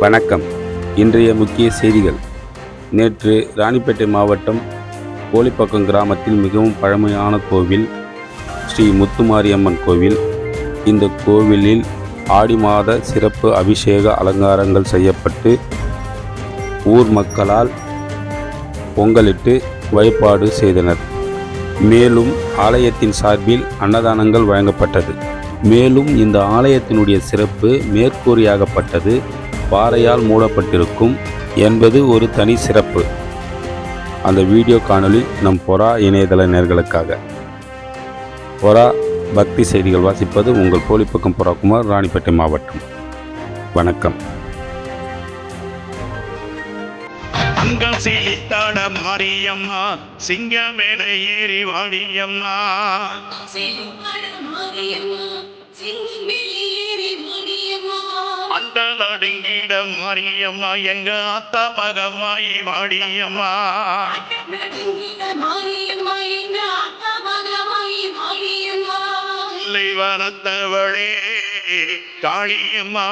வணக்கம். இன்றைய முக்கிய செய்திகள். நேற்று ராணிப்பேட்டை மாவட்டம் கோழிப்பக்கம் கிராமத்தில் மிகவும் பழமையான கோவில் ஸ்ரீ முத்துமாரியம்மன் கோவில். இந்த கோவிலில் ஆடி மாத சிறப்பு அபிஷேக அலங்காரங்கள் செய்யப்பட்டு ஊர் மக்களால் பொங்கலிட்டு வழிபாடு செய்தனர். மேலும் ஆலயத்தின் சார்பில் அன்னதானங்கள் வழங்கப்பட்டது. மேலும் இந்த ஆலயத்தினுடைய சிறப்பு மேற்கூறியாகப்பட்டது. பாறையால் மூடப்பட்டிருக்கும் என்பது ஒரு தனி சிறப்பு. அந்த வீடியோ காணொளி நம் பொறா இணையதள நேர்களுக்காக. பொறா பக்தி செய்திகள் வாசிப்பது உங்கள் போலிப்பக்கம் பொறாக்குமார் ராணிப்பேட்டை மாவட்டம். வணக்கம். அங்கம் சீத்தாட மாரியம்மா சிங்கமேல ஏறி வாடியம்மா. அந்த நடுங்கிட மாரியம்மா எங்க அத்தா மகமாயி மாடியம்மா வளர்த்தவளே காளியம்மா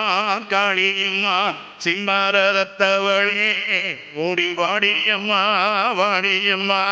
காளியம்மா. சிம்மரத்தவளே ஓடி வாடியம்மா வாடியம்மா.